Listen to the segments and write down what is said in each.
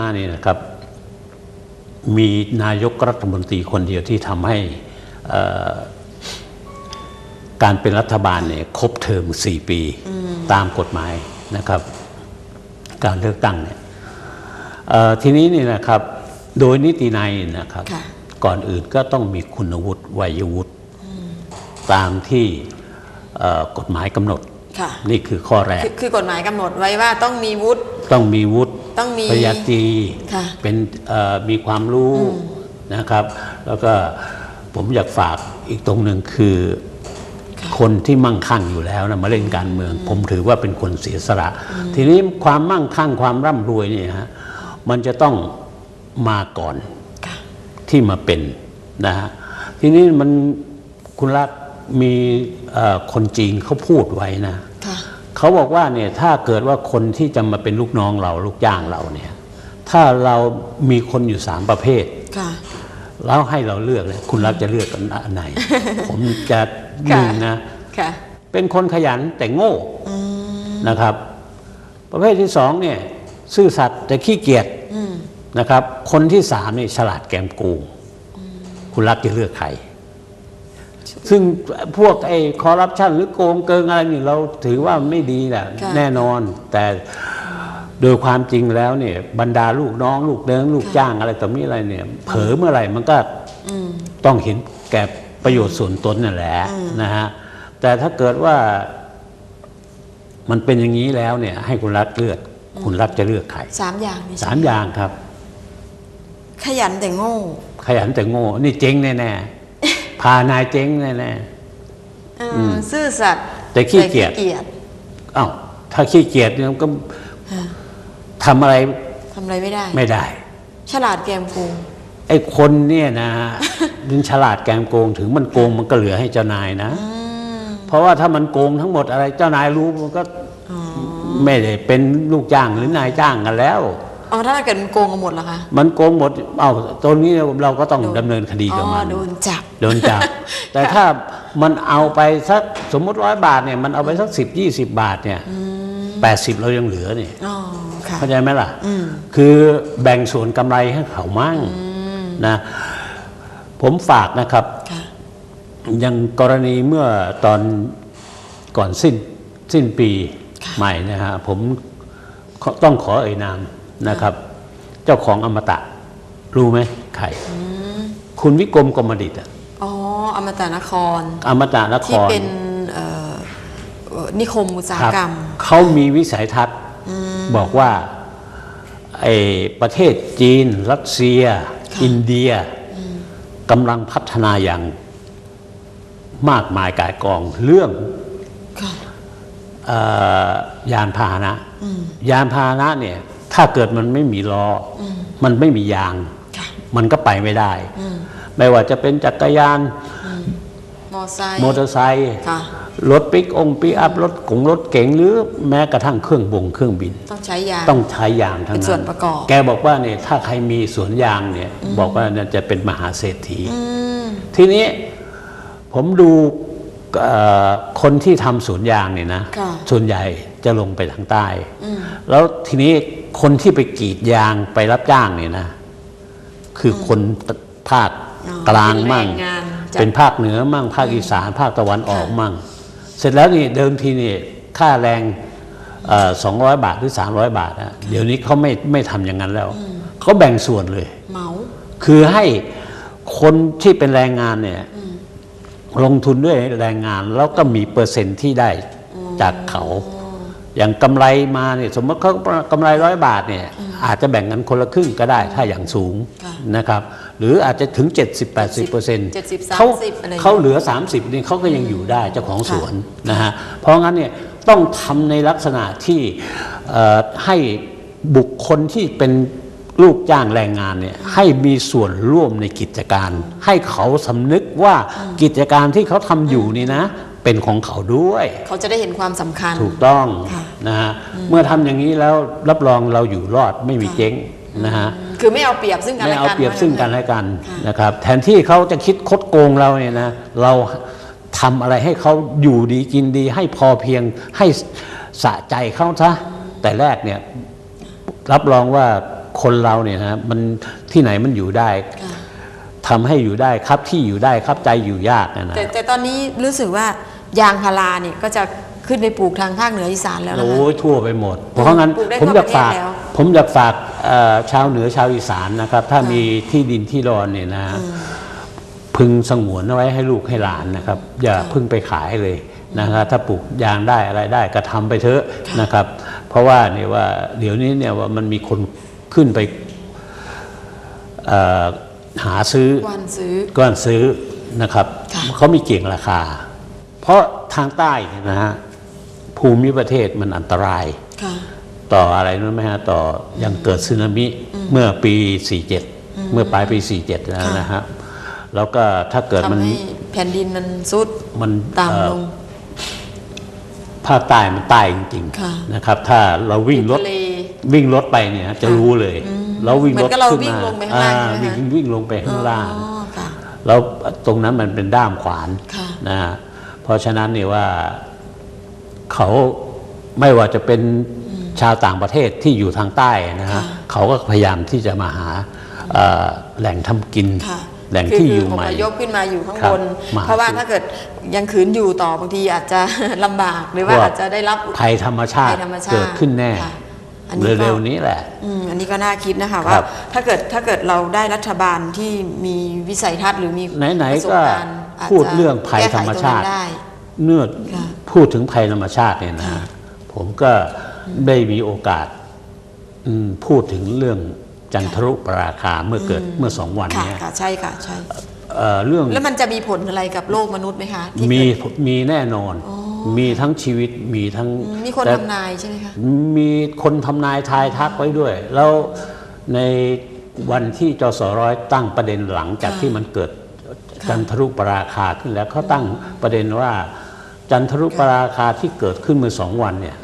มาเนี่ยนะครับ มีนายกรัฐมนตรีคนเดียวที่ทำให้เอ่อการเป็นรัฐบาลเนี่ยครบเทอมสี่ปีตามกฎหมายนะครับ การเลือกตั้งเนี่ยเอ่อทีนี้นี่นะครับ โดยนิตินัยนะครับค่ะก่อนอื่นก็ต้องมีคุณวุฒิวัยวุฒิตามที่เอ่อกฎหมายกำหนดค่ะ นี่คือข้อแรก คือคือกฎหมายกำหนดไว้ว่าต้องมีวุฒิต้องมีวุฒิต้องมีปริญญาตรีค่ะเป็นเอ่อมีความรู้นะครับ แล้วก็ผมอยากฝากอีกตรงหนึ่งคือค่ะคนที่มั่งคั่งอยู่แล้วนะมาเล่นการเมือง ผมถือว่าเป็นคนเสียสละ ทีนี้ความมั่งคั่งความร่ำรวยเนี่ยฮะมันจะต้องมาก่อนค่ะที่มาเป็นนะฮะทีนี้มันคุณรักมีเอ่อคนจีนเขาพูดไว้นะค่ะ เขาบอกว่าเนี่ยถ้าเกิดว่าคนที่จะมาเป็นลูกน้องเราลูกจ้างเราเนี่ย ถ้าเรามีคนอยู่สามประเภทค่ะแล้วให้เราเลือกเลยคุณรักจะเลือกอันไหน ผมจะหค่ะนึ่งนะค่ะเป็นคนขยันแต่โง่อืมนะครับ ประเภทที่สองเนี่ย ซื่อสัตย์แต่ขี้เกียจอืมนะครับ คนที่สามเนี่ยฉลาดแกมโกงคุณรักจะเลือกใคร ซึ่งพวกไอ้คอร์รัปชันหรือโกงเกิงอะไรนี่เราถือว่าไม่ดีแหละค่ะแน่นอน แต่โดยความจริงแล้วเนี่ย บรรดาลูกน้อง ลูกเดิงลูกจ้างอะไรต่อมีอะไรเนี่ย เผลอเมื่อไหร่มันก็อืมต้องเห็นแก่ประโยชน์ส่วนตนนั่นแหละนะฮะแต่ถ้าเกิดว่ามันเป็นอย่างนี้แล้วเนี่ย ให้คุณรักเลือก คุณรักจะเลือกใครสามอย่างนี่สามอย่างครับ ขยันแต่โง่ ขยันแต่โง่ นี่เจ๊งแน่ๆ พานายเจ๊งแน่เอออซื่อสัตย์แต่ขี้เกียจแต่เกียจๆอ้าวถ้าขี้เกียจเนี่ยมันก็ค่ะทำอะไรทำอะไรไม่ได้ ไม่ได้ ฉลาดแกมโกงไอ้คนเนี่ยนะมันฉลาดแกมโกงถึงมันโกงมันก็เหลือให้เจ้านายนะอืมเพราะว่าถ้ามันโกงทั้งหมดอะไรเจ้านายรู้มันก็อ๋อไม่ได้เป็นลูกจ้างหรือนายจ้างกันแล้ว อ๋อถ้าเกิดมันโกงกันหมดเหรอคะ มันโกงหมด เอาตรงนี้เราก็ต้องดำเนินคดีกับมันอ๋อโดนจับ โดนจับ แต่ถ้ามันเอาไปสักสมมติร้อยบาทเนี่ยมันเอาไปสักสิบยี่สิบบาทเนี่ยแปดสิบเรายังเหลือเนี่ยอ๋อค่ะเข้าใจไหมล่ะอืมคือแบ่งส่วนกำไรให้เขามั่งนะ ผมฝากนะครับค่ะอย่างกรณีเมื่อตอนก่อนสิ้นสิ้นปีค่ะใหม่นะฮะผมขอต้องขอเอ่ยนาม นะครับ เจ้าของอมตะ รู้ไหมใครคุณวิกรมกรมดิตอะอ๋ออมตะนคร อมตะนคที่รเป็นเอ่อเอ่อนิคมอุตสาหครับกรรม เขามีวิสัยทัศน์บอกว่าไอ้ประเทศจีน รัสเซียค่ะอินเดียกำลังพัฒนาอย่างมากมายกายกองเรื่องค่ะเอ่อยานพาหนะ ยานพาหนะเนี่ย ถ้าเกิดมันไม่มีล้ออมันไม่มียางค่ะมันก็ไปไม่ได้อืมไม่ว่าจะเป็นจักรยานมอไซค์มอเตอร์ไซค์ค่ะรถปิกองปิกอัพรถกงรถเก๋งหรือแม้กระทั่งเครื่องบงเครื่องบิน ต้องใช้ยาต้องใช้ยางทั้งเป็นนั้นส่วนประกอบแกบอกว่าเนี่ยถ้าใครมีสวนยางเนี่ย บอกว่าเนี่ยจะเป็นมหาเศรษฐีอืมทีนี้ผมดูเอ่อคนที่ทำสวนยางเนี่ยนะค่ะส่วนใหญ่จะลงไปทางใต้ แล้วทีนี้ คนที่ไปกรีดยางไปรับจ้างเนี่ยนะ คือคนภาคอ๋อกลางมั่งเป็นแรงงานจากเป็นภาคเหนือมั่ง ภาคอีสาน ภาคตะวันออกมั่ง เสร็จแล้วนี่เดิมทีนี่ค่าแรงสองร้อยบาทหรือสามร้อยบาทอะเดี๋ยวนี้เขาไม่ไม่ทำอย่างนั้นแล้วเขาแบ่งส่วนเลยเหมาคือให้คนที่เป็นแรงงานเนี่ย ลงทุนด้วยแรงงานแล้วก็มีเปอร์เซ็นต์ที่ได้จากเขา อย่างกำไรมาเนี่ยสมมติเขากำไรร้อยบาทเนี่ยอาจจะแบ่งกันคนละครึ่งก็ได้ถ้าอย่างสูงค่ะนะครับหรืออาจจะถึง 70-80เปอร์เซ็นต์70เขา30อะไรอย่างเงี้ยเขาเหลือ 30นี่เขาก็ยังอยู่ได้เจ้าของสวนนะฮะเพราะงั้นเนี่ยต้องทำในลักษณะที่เอ่อให้บุคคลที่เป็นลูกจ้างแรงงานเนี่ยให้มีส่วนร่วมในกิจการ ให้เขาสำนึกว่ากิจการที่เขาทำอยู่นี่นะ เป็นของเขาด้วย เขาจะได้เห็นความสำคัญถูกต้องค่ะนะฮะเมื่อทำอย่างนี้แล้วรับรองเราอยู่รอดไม่มีเจ๊งนะฮะคือไม่เอาเปรียบซึ่งกันไม่และเอากันเปรียบซึ่งกันและกันค่ะนะครับ แทนที่เขาจะคิดคดโกงเราเนี่ยนะเราทำอะไรให้เขาอยู่ดีกินดี ให้พอเพียงให้สะใจเขาซะแต่แรกเนี่ยรับรองว่าคนเราเนี่ยนะมันที่ไหนมันอยู่ได้ค่ะทำให้อยู่ได้ครับที่อยู่ได้ครับใจอยู่ยากนะนะแต่แต่ตอนนี้รู้สึกว่า ยางพาราเนี่ยก็จะขึ้นไปปลูกทางภาคเหนืออีสานแล้วนะคะโอ้ยทั่วไปหมด เพราะงั้นปลูกได้ผมทั่วอยากฝาก ประเทศแล้วผมอยากฝากเอ่อชาวเหนือชาวอีสานนะครับ ถ้ามีที่ดินที่รอนเนี่ยนะ พึงสงวนเอาไว้ให้ลูกให้หลานนะครับ อย่าเพึ่งไปขายเลยนะครับถ้าปลูกยางได้อะไรได้ก็ทำไปเถอะนะครับ เพราะว่าเนี่ยว่าเดี๋ยวนี้เนี่ยว่ามันมีคนขึ้นไปเอ่อหาซื้อ วันซื้อ ก้อนซื้อนะครับ ค่ะ เขามีเก่งราคา เพราะทางใต้เนี่ยนะฮะภูมิประเทศมันอันตรายค่ะต่ออะไรรู้ไหมฮะต่อยังเกิดสึนามิเมื่อปี 47 เมื่อปลายปี 47 แล้วนะฮะแล้วก็ถ้าเกิดมันทำให้แผ่นดินมันซุดมันต่ำเอ่อลงภาคใต้มันใต้จริงค่ะๆนะครับ ถ้าเราวิ่งรถทะเลวิ่งรถไปเนี่ยจะรู้เลยเราวิ่งรถเหมือนกับเราขึ้นวิ่งมาลงไปข้างล่างอ่ใช่ไหมคะวิ่งวิ่งลงไปข้างล่างอ๋อค่ะแล้วตรงนั้นมันเป็นด้ามขวานค่ะนะฮะ เพราะฉะนั้นเนี่ยว่าเขาไม่ว่าจะเป็นชาวต่างประเทศที่อยู่ทางใต้นะฮะค่ะเขาก็พยายามที่จะมาหาเอ่อแหล่งทำกินค่ะแหล่งคืที่คือยู่อใหม่พยพขึ้นมาอยู่ข้างครับบนมาเพราะว่าคือถ้าเกิดยังขืนอยู่ต่อบางทีอาจจะลำบากหรือว่าพวกอาจจะได้รับภัยธรรมชาภัติยธรรมชาติเกิดขึ้นแน่ค่ะ อันนี้ก็เร็วๆนี้แหละอืมอันนี้ก็น่าคิดนะคะครัว่าบถ้าเกิดถ้าเกิดเราได้รัฐบาลที่มีวิสัยทัศน์หรือมีไหนประสๆบก็การณ์าจจะพูดเรื่องภัยธรรมชาติแก้ไขตงนั้นได้เนื่อค่ะพูดถึงภัยธรรมชาติเนี่ยนะค่ะผมก็ได้มีโอกาสอืมพูดถึงเรื่องจันทรุปราคาเมื่อเกิดเมื่อสองวันค่ะเนี้ยค่ะใช่ค่ะใช่เอ่อเรื่องแล้วมันจะมีผลอะไรกับโลกมนุษย์ไหมคะที่มีเกิดมีแน่นอน มีทั้งชีวิตมีทั้งอืมมีคนแต่ทำนายใช่ไหมคะมีคนทำนายทายทักไว้ด้วย แล้วในวันที่จสร้อยตั้งประเด็นหลังจากค่ะที่มันเกิดค่ะจันทรุปราคาขึ้นแล้วเขาตั้งประเด็นว่า จันทรุปราคาที่เกิดขึ้นเมื่อสองวันเนี่ย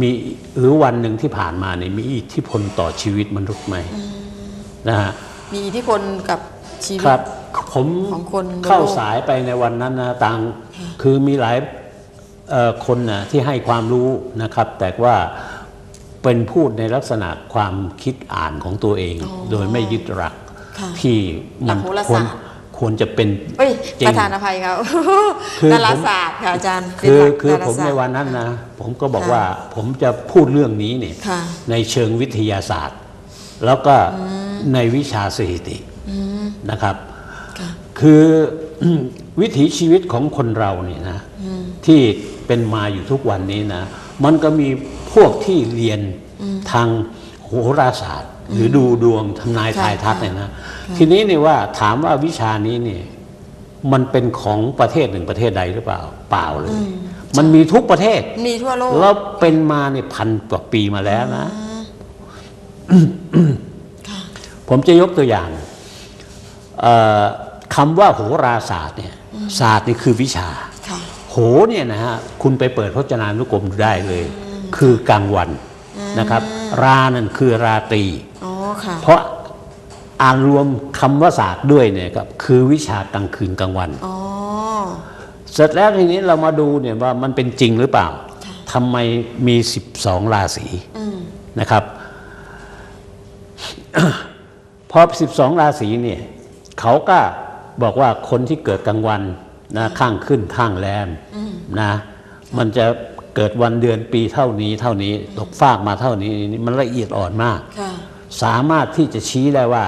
มีหรือวันหนึ่งที่ผ่านมาเนี่ยมีอิทธิพลต่อชีวิตมนุษย์ไหมนะฮะมีอิทธิพลกับชีวิตครับผมของคนบนโลกเข้าสายไปในวันนั้นนะต่างคือมีหลายเอ่อ คนนะที่ให้ความรู้นะครับ แต่ว่าเป็นพูดในลักษณะความคิดอ่านของตัวเอง โดยไม่ยึดหลักค่ะที่มันหลักโหราควรศาสตร์ควรจะเป็นเอ้ยจริงประธานอภัยครับคือดาราผมศาสตร์ค่ะอาจารย์เป็นคือหลักคือดาราผมในศาสตร์วันนั้นนะผมก็บอกค่ะว่าผมจะพูดเรื่องนี้เนี่ยค่ะในเชิงวิทยาศาสตร์ แล้วก็ในวิชาสถิตินะครับค่ะคือวิถีชีวิตของคนเราเนี่ยนะที่ เป็นมาอยู่ทุกวันนี้นะ มันก็มีพวกที่เรียนทางโหราศาสตร์ หรือดูดวงทำนายค่ะทายทักค่ะเนี่ยนะ ทีนี้เนี่ยว่าถามว่าวิชานี้เนี่ยมันเป็นของประเทศหนึ่งประเทศใดหรือเปล่า เปล่าเลย มันมีทุกประเทศ มีทั่วโลกแล้วเป็นมาเนี่ยพันกว่าปีมาแล้วนะค่ะผมจะยกตัวอย่างเอ่อคำว่าโหราศาสตร์เนี่ยศาสตร์นี่คือวิชาค่ะ โหเนี่ยนะฮะคุณไปเปิดพจนานุกรมดูได้เลย คือกลางวันนะครับ รานั่นคือราตรีอ๋อค่ะเพราะอ่านรวมคำว่าศาสตร์ด้วยเนี่ยครับคือวิชากลางคืนกลางวันอ๋อเสร็จแล้วทีนี้เรามาดูเนี่ยว่ามันเป็นจริงหรือเปล่าทำไมมี 12 ราศีอืมนะครับ พอ 12 ราศีเนี่ยเขาก็บอกว่าคนที่เกิดกลางวัน นะข้างขึ้นข้างแรมนะมันจะเกิดวันเดือนปีเท่านี้เท่านี้ตกฟากมาเท่านี้นี่มันละเอียดอ่อนมากค่ะสามารถที่จะชี้ได้ว่า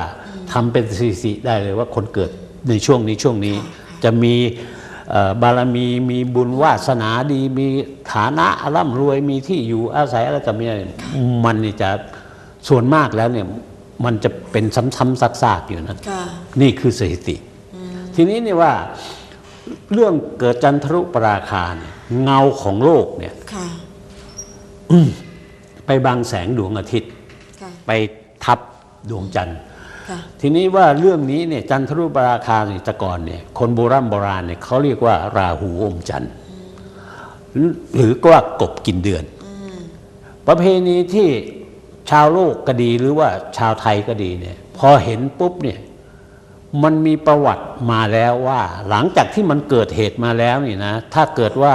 ทำเป็นสถิติได้เลยว่าคนเกิดในช่วงนี้ช่วงนี้ จะมีเอ่อบารมีมีบุญวาสนาดี มีฐานะร่ำรวยมีที่อยู่อาศัยอะไรกับมีอะไรมันนี่จะส่วนมากแล้วเนี่ยมันจะเป็นซ้ำๆซากๆอยู่นะค่ะนี่คือสถิติ ทีนี้เนี่ยว่า เรื่องเกิดจันทรุปราคาเนี่ยเงาของโลกเนี่ยค่ะไปบังแสงดวงอาทิตย์ค่ะไปทับดวงจันทร์ค่ะทีนี้ว่าเรื่องนี้เนี่ยจันทรุปราคาเนี่ยแต่ก่อนเนี่ยคนโบราณโบราณเนี่ยเขาเรียกว่าราหูอมจันทร์หรือหรือก็ว่ากบกินเดือน ประเพณีที่ชาวโลกก็ดีหรือว่าชาวไทยก็ดีเนี่ยพอเห็นปุ๊บเนี่ย มันมีประวัติมาแล้วว่า หลังจากที่มันเกิดเหตุมาแล้วนี่นะ ถ้าเกิดว่า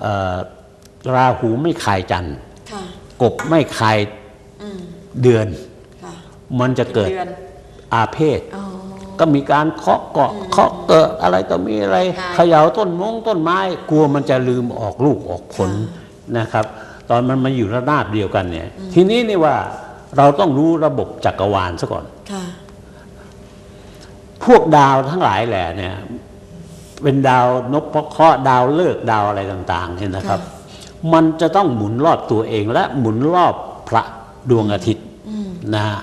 เอ่อราหูไม่คายจันทร์ค่ะกบไม่คายอืมเดือนค่ะมันจะเกิดเดือนอาเพศอ๋อก็มีการเคาะเกาะเคาะเกอะอะไรต่อมีอะไรค่ะเขย่าต้นมงต้นไม้ กลัวมันจะลืมออกลูกออกผลนะครับ ตอนมันมาอยู่ระนาบเดียวกันเนี่ย ทีนี้นี่ว่าเราต้องรู้ระบบจักรวาลซะก่อนค่ะ พวกดาวทั้งหลายแหละเนี่ย เป็นดาวนพเคราะห์ดาวฤกษ์ดาวอะไรต่าง ๆ เนี่ยนะครับ มันจะต้องหมุนรอบตัวเองและหมุนรอบพระดวงอาทิตย์นะฮะ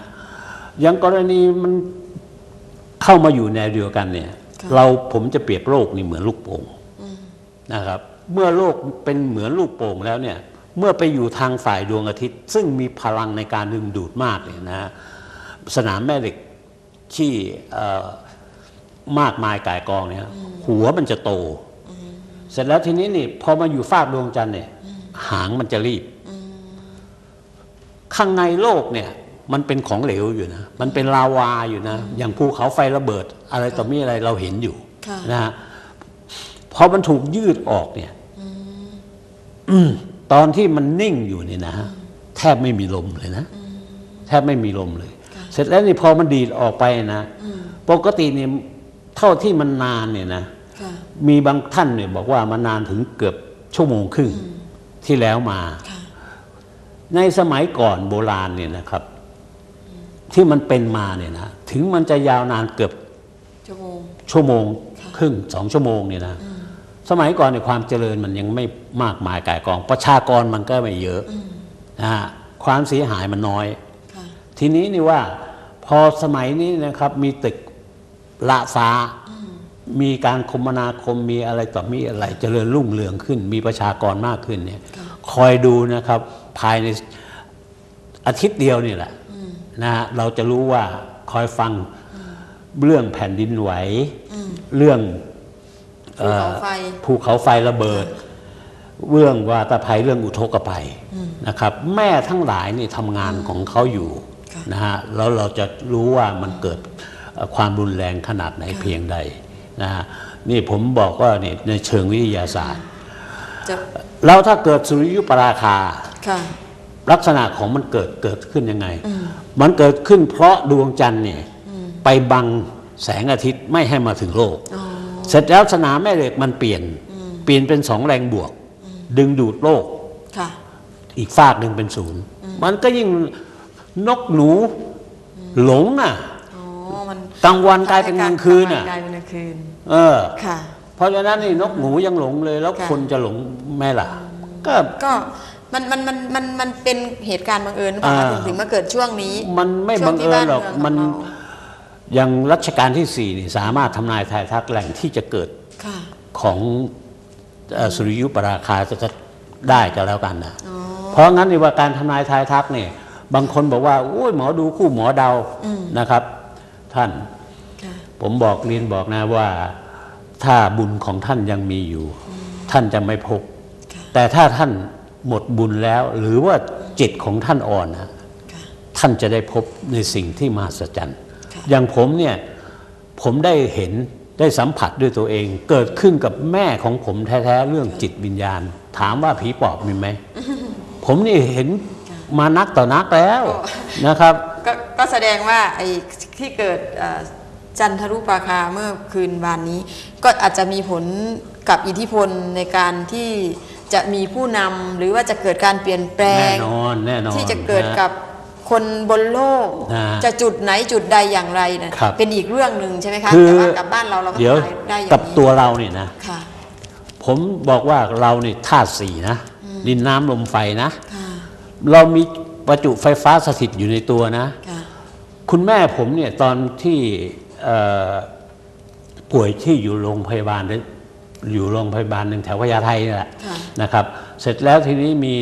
อย่างกรณีมันเข้ามาอยู่ในวเดียวกันเนี่ยค่ะเราผมจะเปรียบโลกนี่เหมือนลูกโป่งนะครับ เมื่อโลกเป็นเหมือนลูกโป่งแล้วเนี่ย เมื่อไปอยู่ทางฝ่ายดวงอาทิตย์ ซึ่งมีพลังในการดึงดูดมากเนี่ยนะฮะสนามแม่เหล็กที่เอ่อ มากมายกายกองเนี่ยหัวมันจะโต เสร็จแล้วทีนี้นี่พอมาอยู่ฟากดวงจันทร์เนี่ย หางมันจะรีบ ข้างในโลกเนี่ย มันเป็นของเหลวอยู่นะ มันเป็นลาวาอยู่นะ อย่างภูเขาไฟระเบิด อะไรต่อมีอะไรเราเห็นอยู่ค่ะนะฮะพอมันถูกยืดออกเนี่ยอืมตอนที่มันนิ่งอยู่เนี่ยนะฮะแทบไม่มีลมเลยนะแทบไม่มีลมเลย เสร็จแล้วนี่พอมันดีดออกไปนะ ปกติเนี่ย เท่าที่มันนานเนี่ยนะค่ะมีบางท่านเนี่ยบอกว่ามันนานถึงเกือบชั่วโมงครึ่งที่แล้วมาค่ะในสมัยก่อนโบราณเนี่ยนะครับ ที่มันเป็นมาเนี่ยนะถึงมันจะยาวนานเกือบชั่วโมงชั่วโมงครึ่งสองชั่วโมงเนี่ยนะสมัยก่อนในยความเจริญมันยังไม่มากมายกายกอง ประชากรมันก็ไม่เยอะนะฮะความเสียหายมันน้อยค่ะทีนี้นี่ว่าพอสมัยนี้นะครับมีตึก ละฟ้า มีการคมนาคมมีอะไรต่อมีอะไรเจริญรุ่งเรืองขึ้น มีประชากรมากขึ้นเนี่ย คอยดูนะครับ ภายในอาทิตย์เดียวนี่แหละนะฮะเราจะรู้ว่าคอยฟังเรื่องแผ่นดินไหว เรื่องภูเขาไฟภูเขาไฟระเบิด เรื่องวาตภัยเรื่องอุทกภัยนะครับ แม่ทั้งหลายนี่ทำงานของเขาอยู่ค่ะนะฮะแล้วเราจะรู้ว่ามันเกิดเอ่อ ความรุนแรงขนาดไหนเพียงใดนะฮะนี่ผมบอกว่านี่ในเชิงวิทยาศาสตร์จะแล้วถ้าเกิดสุริยุปราคาค่ะลักษณะของมันเกิดเกิดขึ้นยังไง มันเกิดขึ้นเพราะดวงจันทร์เนี่ยไปบังแสงอาทิตย์ไม่ให้มาถึงโลกอ๋อเสร็จแล้วสนามแม่เหล็กมันเปลี่ยน เปลี่ยนเป็นสองแรงบวก ดึงดูดโลกค่ะอีกฝากหนึ่งเป็นศูนย์ มันก็ยิ่งนกหนูหลงน่ะอ๋อ มันกลางวันกลายเป็นกลางคืนน่ะกลายเป็นกลางคืน เออค่ะเพราะฉะนั้นนี่นกหนูยังหลงเลย แล้วค่ะคนจะหลงแม่ล่ะ ก็ก็มันมันมันมันมันเป็นเหตุการณ์บังเอิญหรือเปล่าคะอ่าถึงถึงมาเกิดช่วงนี้ มันไม่ช่วบังที่เอิญหรอกบ้าเงมันของเราอย่างรัชกาลที่สี่นี่สามารถทำนายทายทักแหล่งที่จะเกิดค่ะของเอ่อสุริยุปราคาจะจะได้ก็แล้วกันนะอ๋อเพราะงั้นนี่ว่าการทำนายทายทักเนี่ยบางคนบอกว่าโอ้ยหมอดูคู่หมอเดานะครับ ท่านค่ะผมบอกเรียนบอกนะว่าถ้าบุญของท่านยังมีอยู่ ท่านจะไม่พบค่ะแต่ถ้าท่านหมดบุญแล้ว หรือว่าจิตของท่านอ่อนนะค่ะท่านจะได้พบในสิ่งที่มหัศจรรย์ค่ะอย่างผมเนี่ยผมได้เห็นได้สัมผัสด้วยตัวเอง เกิดขึ้นกับแม่ของผมแท้ๆเรื่องจิตวิญญาณ ถามว่าผีปอบมีไหม ผมนี่เห็นมานักต่อนักแล้วนะครับ ก็ก็แสดงว่าไอ้ที่เกิดเอ่อจันทรุปราคาเมื่อคืนวานนี้ ก็อาจจะมีผลกับอิทธิพลในการที่จะมีผู้นำหรือว่าจะเกิดการเปลี่ยนแปลแน่งนอนแน่นอนที่จะเกิดนกับคนบนโลกนะจะจุดไหนจุดใดอย่างไรนะครับเป็นอีกเรื่องหนึ่งใช่ไหมคะคือแต่ว่ากลับบ้านเราเราก็เดี๋ยวทำนายได้อย่างกับนี้ตัวเราเนี่ยนะค่ะผมบอกว่าเรานี่ธาตุสี่นะดินน้ำลมไฟนะค่ะเรามี ประจุไฟฟ้าสถิตอยู่ในตัวนะค่ะคุณแม่ผมเนี่ยตอนที่เอ่อป่วยที่อยู่โรงพยาบาลหรืออยู่โรงพยาบาลหนึ่งแถวพญาไทนี่แหละค่ะนะครับ เสร็จแล้วทีนี้มี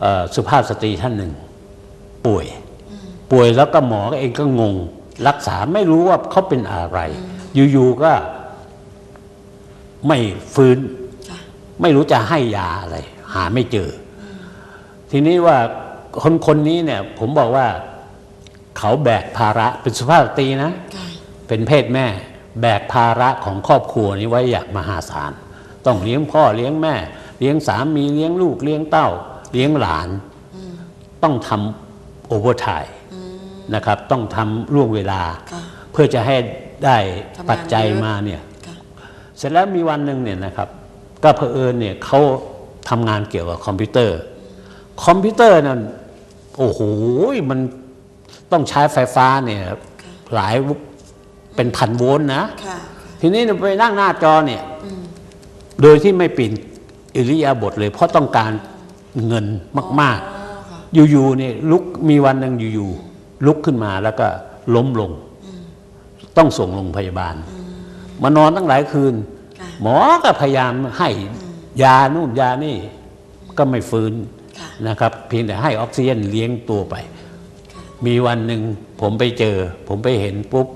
เอ่อสุภาพสตรีท่านหนึ่ง ป่วย ป่วยแล้วก็หมอเองก็งง รักษาไม่รู้ว่าเขาเป็นอะไร อยู่ๆก็ไม่ฟื้นค่ะไม่รู้จะให้ยาอะไร หาไม่เจออทีนี้ว่า คนคนนี้เนี่ยผมบอกว่าเขาแบกภาระเป็นสุภาพสตรีนะค่ะเป็นเพศแม่ แบกภาระของครอบครัวนี้ไว้อย่างมหาศาลต้องเลี้ยงพ่อเลี้ยงแม่ เลี้ยงสามีเลี้ยงลูกเลี้ยงเต้า เลี้ยงหลาน ต้องทำโอเวอร์ไทม์นะครับ ต้องทำล่วงเวลาค่ะเพื่อจะให้ได้ทำงานปัจจัยเยอะมาเนี่ยค่ะเสร็จแล้วมีวันหนึ่งเนี่ยนะครับก็เผอิญเนี่ยเขาทำงานเกี่ยวกับคอมพิวเตอร์ คอมพิวเตอร์นั่น โอ้โหมันต้องใช้ไฟฟ้าเนี่ยหลายเป็นพันโวลต์นะค่ะทีนี้ไปนั่งหน้าจอเนี่ยโดยที่ไม่เปลี่ยนอิริยาบถเลย เพราะต้องการเงินมากอ๋อค่ะๆอยู่ๆเนี่ยลุกมีวันหนึ่งอยู่ๆลุกขึ้นมาแล้วก็ล้มลง ต้องส่งโรงพยาบาล มานอนตั้งหลายคืนค่ะหมอก็พยายามให้ยานู่นยานี่ ก็ไม่ฟื้นค่ะ นะครับเพียงแต่ให้ออกซิเจนเลี้ยงตัวไป มีวันหนึ่งผมไปเจอ ผมไปเห็นปุ๊บ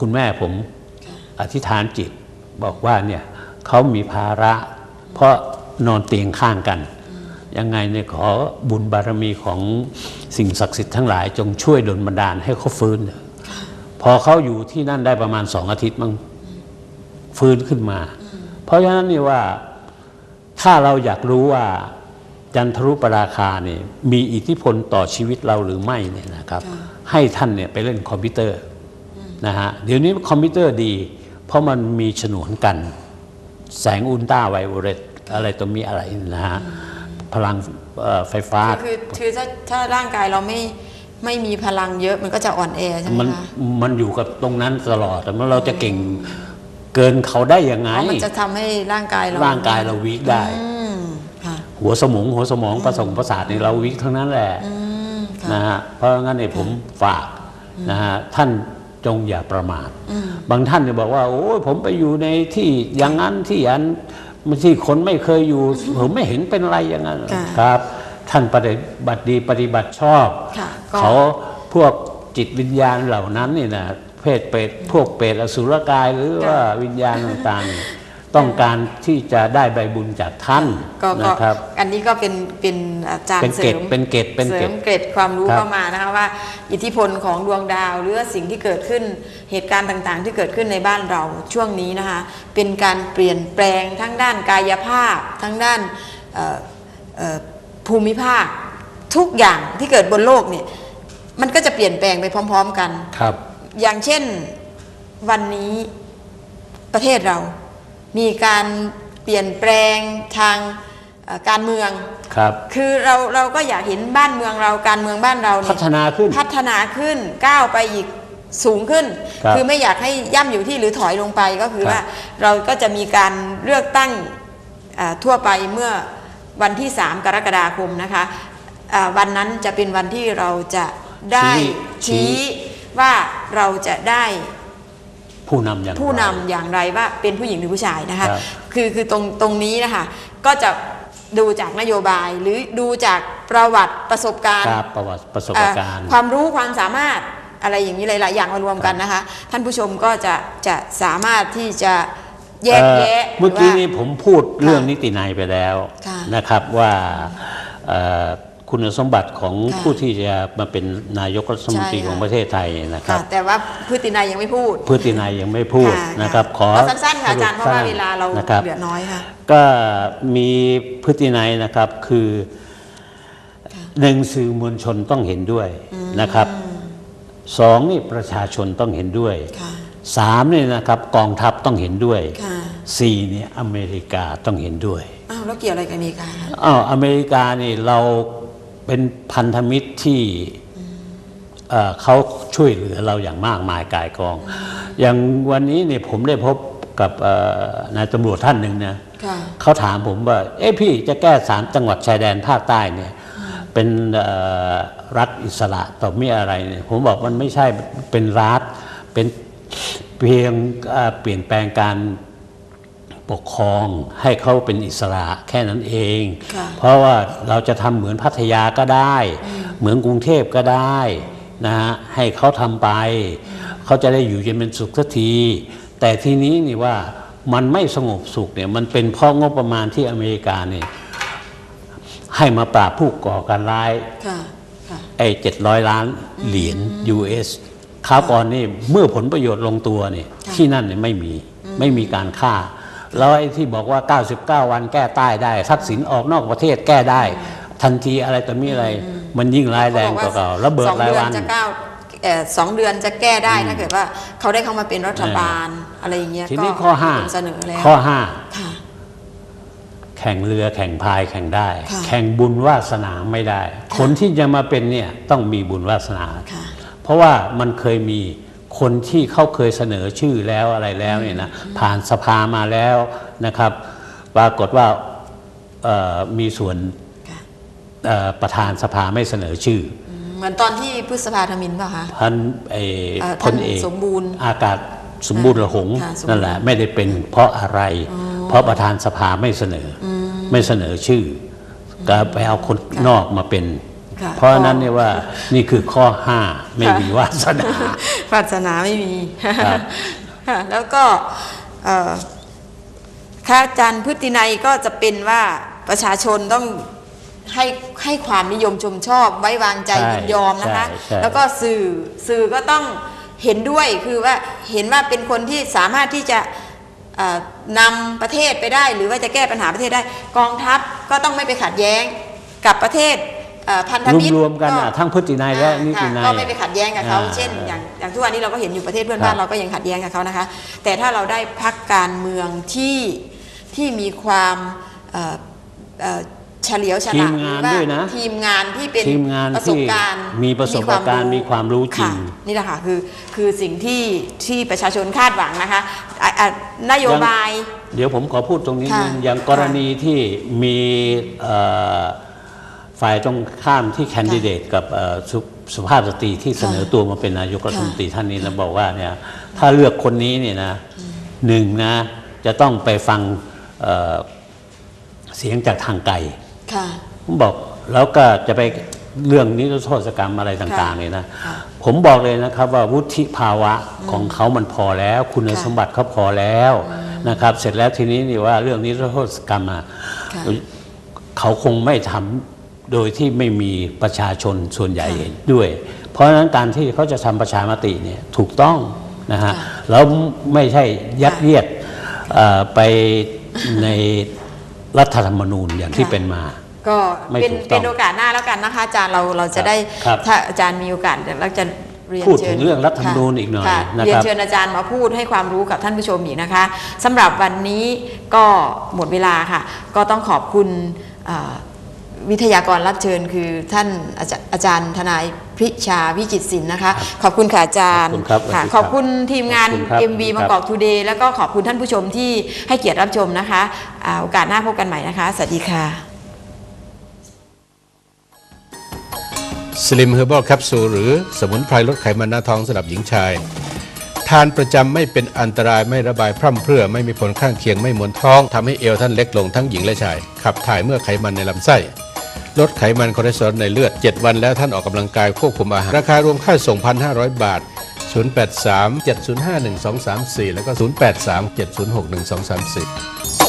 คุณแม่ผมอธิษฐานจิต บอกว่าเนี่ยเขามีภาระ เพราะนอนเตียงข้างกัน ยังไงเนี่ยขอบุญบารมีของสิ่งศักดิ์สิทธิ์ทั้งหลาย จงช่วยดลบันดาลให้เขาฟื้น พอเขาอยู่ที่นั่นได้ประมาณสองอาทิตย์มั้งฟื้นขึ้นมา เพราะฉะนั้นนี่ว่าถ้าเราอยากรู้ว่า จันทรุปราคาเนี่ยมีอิทธิพลต่อชีวิตเราหรือไม่เนี่ยนะครับค่ะให้ท่านเนี่ยไปเล่นคอมพิวเตอร์นะฮะเดี๋ยวนี้คอมพิวเตอร์ดี เพราะมันมีฉนวนกัน แสงอุลตราไวโอเลตอะไรตัวมีอะไรนะฮะพลังเอ่อไฟฟ้าคือคือถ้าถ้าร่างกายเราไม่ไม่มีพลังเยอะมันก็จะอ่อนแอใช่ไหมมันคะมันอยู่กับตรงนั้นตลอดแต่ว่าเราจะเก่งเกินเขาได้ยังไงเพราะมันจะทำให้ร่างกายเราร่างกายเราวีคได้อืมค่ะ หัวสมองหัวสมองประสงประสาทนี่เราวิกทั้งนั้นแหละอืมค่ะนะฮะเพราะงั้นเนี่ยผมฝากนะฮะท่านจงอย่าประมาทบางท่านเนี่ยบอกว่า โอ้ยผมไปอยู่ในที่อย่างนั้นที่อันมันที่คนไม่เคยอยู่ ผมไม่เห็นเป็นอะไรอย่างนั้นค่ะครับ ท่านปฏิบัติดีปฏิบัติชอบค่ะก็เขาพวกจิตวิญญาณเหล่านั้นนี่นะเพศเปรตพวกเปรตอสุรกายหรือว่าวิญญาณต่างๆเนี่ย ต้องการที่จะได้ใบบุญจากท่านก็ก็นะครับอันนี้ก็เป็นเป็นอาจารย์เป็นเสเกริตมเป็นเกตเป็นเสเกริตมเกร็ดความรู้ครับเข้ามานะคะว่า อิทธิพลของดวงดาว หรือว่าสิ่งที่เกิดขึ้นเหตุการณ์ต่างๆ ที่เกิดขึ้นในบ้านเราช่วงนี้นะคะ เป็นการเปลี่ยนแปลงทั้งด้านกายภาพ ทั้งด้านเอ่อเอ่อภูมิภาค ทุกอย่างที่เกิดบนโลกเนี่ยมันก็จะเปลี่ยนแปลงไปพร้อม ๆ กันครับ อย่างเช่นวันนี้ประเทศเรา มีการเปลี่ยนแปลงทางเอ่อการเมืองครับคือเราเราก็อยากเห็นบ้านเมืองเราการเมืองบ้านเราเนี่พัยฒนาขึ้นพัฒนาขึ้นก้าวไปอีกสูงขึ้นครับอไม่อยากให้ย่ำอยู่ที่หรือถอยลงไปก็คือครับว่าเราก็จะมีการเลือกตั้งอ่าทั่วไปเมื่อวันที่ 3 กรกฎาคมนะคะอ่าวันนั้นจะเป็นวันที่เราจะได้ชี้ชี้ว่าเราจะได้ ผู้นำอย่างผู้นำไรอย่างไรว่าเป็นผู้หญิงหรือผู้ชายนะคะครับคือคือตรงตรงนี้นะคะก็จะดูจากนโยบายหรือดูจากประวัติประสบการณ์ครับประวัติประสบเอ่อการณ์ ความรู้ความสามารถอะไรอย่างนี้หลายๆอย่างมารวมกันนะคะ ท่านผู้ชมก็จะจะสามารถที่จะแยกแยะเอ่อเมื่อกี้หรืนี้ว่าผมพูดเรื่องนิตินัยไปแล้วค่ะนะครับว่าเอ่อ คุณสมบัติของค่ะผู้ที่จะมาเป็นนายกรัฐมนตรีใช่ค่ะของประเทศไทยนะครัค่ะบแต่ว่าพฤตินัยยังไม่พูดพฤตินัยยังไม่พูดค่ะนะครับขอเอาสั้นๆค่ะอาจารย์เพราะว่าสเวลาเรานะครับเหลือน้อยค่ะก็มีพฤตินัยนะครับคือหนึ่งสื่อมวลชนต้องเห็นด้วยนะครับสองนี่ประชาชนต้องเห็นด้วยค่ะสามนี่นะครับกองทัพต้องเห็นด้วยค่ะสี่เนี่ยอเมริกาต้องเห็นด้วยอ้าวแล้วเกี่ยวอะไรกับอเมริกาคะอ้าวอเมริกานี่เรา เป็นพันธมิตรที่เอ่อเขาช่วยเหลือเราอย่างมากมายกายกอง อย่างวันนี้เนี่ยผมได้พบกับเอ่อนายตำรวจท่านหนึ่งนะค่ะเขาถามผมว่า เอ๊ะพี่จะแก้สามจังหวัดชายแดนภาคใต้เนี่ยเป็นเอ่อรัฐอิสระต่อมีอะไรเนี่ยผมบอกมันไม่ใช่เป็นรัฐเป็นเพียงเอ่อเปลี่ยนแปลงการ ปกครองให้เขาเป็นอิสระแค่นั้นเองค่ะเพราะว่าเราจะทำเหมือนพัทยาก็ได้ เหมือนกรุงเทพก็ได้นะฮะให้เขาทำไป เขาจะได้อยู่เย็นเป็นสุขสักที แต่ทีนี้นี่ว่ามันไม่สงบสุขเนี่ยมันเป็นเพราะงบประมาณที่อเมริกาเนี่ยให้มาปราบผู้ก่อการร้ายค่ะค่ะไอ้เจ็ดร้อยล้านเหรียญ US คราวก่อนนี่เมื่อผลประโยชน์ลงตัวเนี่ยค่ะที่นั่นเนี่ยไม่มีไม่มีการฆ่า แล้วไอ้ที่บอกว่า 99 วันแก้ใต้ได้ทักษิณออกนอกประเทศแก้ได้ ทันทีอะไรต่อมีอะไร มันยิ่งร้ายแรงกว่าเก่าระเบิดสองรายเดือวันนจะก้าวเอ่อสองเดือนจะแก้ได้ถ้าเกิดว่าเขาได้เข้ามาเป็นรัฐบาลอะไรอย่างเงี้ยทีนี้ก็ข้อห้าเสนอแล้วข้อห้าค่ะแข่งเรือแข่งพายแข่งได้ค่ะแข่งบุญวาสนาไม่ได้ คนที่จะมาเป็นเนี่ยต้องมีบุญวาสนาค่ะเพราะว่ามันเคยมี คนที่เขาเคยเสนอชื่อแล้วอะไรแล้วเนี่ยนะผ่านสภามาแล้วนะครับปรากฏว่าเอ่อมีส่วนค่ะเอ่อประธานสภาไม่เสนอชื่อ เหมือนตอนที่พฤษภาธมินป่ะคะพันเออเอ่อพลเอกท่านสมบูรณ์อากาศสมบูรณ์ระหงค่ะสมบูรณ์นั่นแหละไม่ได้เป็นเพราะอะไร เพราะประธานสภาไม่เสนออไม่เสนอชื่อ ก็ไปเอาคนนอกมาเป็นค่ะ เพราะฉะนั้นเนี่ยว่านี่คือข้อห้าไม่มีวาสนาศาสนาไม่มีครับค่ะแล้วก็เอ่อค่าอาจารย์พฤตินัยก็จะเป็นว่าประชาชนต้องให้ให้ความนิยมชมชอบไว้วางใจใช่ยินยอมนะคะใช่ใช่แล้วก็สื่อสื่อก็ต้องเห็นด้วยคือว่าเห็นว่าเป็นคนที่สามารถที่จะเอ่อนำประเทศไปได้ หรือว่าจะแก้ปัญหาประเทศได้ กองทัพก็ต้องไม่ไปขัดแย้งกับประเทศเอ่อ พันธมิตรรวมๆกันอะทั้งพฤตินัยและนิตินัยก็ไม่ไปขัดแย้งกับเขาอ่าเช่นอย่างอย่างทุกวันนี้เราก็เห็นอยู่ประเทศเพื่อนครับบ้านเราก็ยังขัดแย้งกับเขานะคะ แต่ถ้าเราได้พักการเมืองที่ที่มีความเอ่อเอ่อเฉลียวฉทีลามดงานหรือด้วยนะทีมงานที่เป็นทีมงานประสบการณ์ที่มีประสบการณ์มีความรู้จริงค่ะนี่แหละค่ะคือคือสิ่งที่ที่ประชาชนคาดหวังนะคะอะอะนโยบาย เดี๋ยวผมขอพูดตรงนี้ค่ะนึงอย่างกรณีที่มีเอ่อ ฝ่ายตรงข้ามที่แคนดิเดตกับเอ่อสุสุภาพสตรีที่เสนอตัวมาเป็นนายกรัฐมนตรีท่านนี้นะบอกว่าเนี่ยถ้าเลือกคนนี้เนี่ยนะหนึ่งนะจะต้องไปฟังเอ่อเสียงจากทางไกลค่ะผมบอกแล้วก็จะไปเรื่องนิรโทษกรรมอะไรต่างๆค่ะเนี่ยนะค่ะผมบอกเลยนะครับว่าวุฒิภาวะของเขามันพอแล้ว คุณค่ะสมบัติเขาพอแล้วนะครับ เสร็จแล้วทีนี้นี่ว่าเรื่องนิรโทษกรรมอะค่ะเขาคงไม่ทำ โดยที่ไม่มีประชาชนส่วนใหญ่ค่ะเห็นด้วย เพราะฉะนั้นการที่เขาจะทำประชามติเนี่ยถูกต้องนะฮะค่ะแล้วไม่ใช่ยัดค่ะเยียดเอ่อไปในรัฐธรรมนูญอย่างที่ค่ะเป็นมาก็ไม่เป็นถูกต้องเป็นโอกาสหน้าแล้วกันนะคะอาจารย์เราเราจะได้ครับถ้าอาจารย์มีโอกาสเดี๋ยวเราจะเรียนพูดเชิถึญงเรื่องรัฐธรรมนูญค่ะอีกหน่อยค่ะนะครับเรียนเชิญอาจารย์มาพูดให้ความรู้กับท่านผู้ชมอีกนะคะสำหรับวันนี้ก็หมดเวลาค่ะ ก็ต้องขอบคุณอ่า วิทยากรรับเชิญคือท่านอาจารย์อาจารย์ทนายพิชาวิจิตรศิลป์นะคะ ขอบคุณค่ะอาจารย์ ขอบคุณครับค่ะสวัสดีครับขอบคุณทีมงานขอบคุณครับ MV ครับบางกอกทูเดย์แล้วก็ขอบคุณท่านผู้ชมที่ให้เกียรติรับชมนะคะอ่าโอกาสหน้าพบกันใหม่นะคะ สวัสดีค่ะสลิมเฮอร์บอลแคปซูลหรือสมุนไพรลดไขมันหน้าท้องสำหรับหญิงชาย ทานประจำไม่เป็นอันตรายไม่ระบายพร่ำเพรื่อ ไม่มีผลข้างเคียงไม่มวนท้องทำให้เอวท่านเล็กลงทั้งหญิงและชาย ขับถ่ายเมื่อไขมันในลำไส้ ลดไขมันคอเลสเตอรอลในเลือด 7 วันแล้วท่านออกกำลังกายควบคุมอาหาร ราคารวมค่าส่ง 1,500 บาท 083 705 1234 แล้วก็ 083 706 1234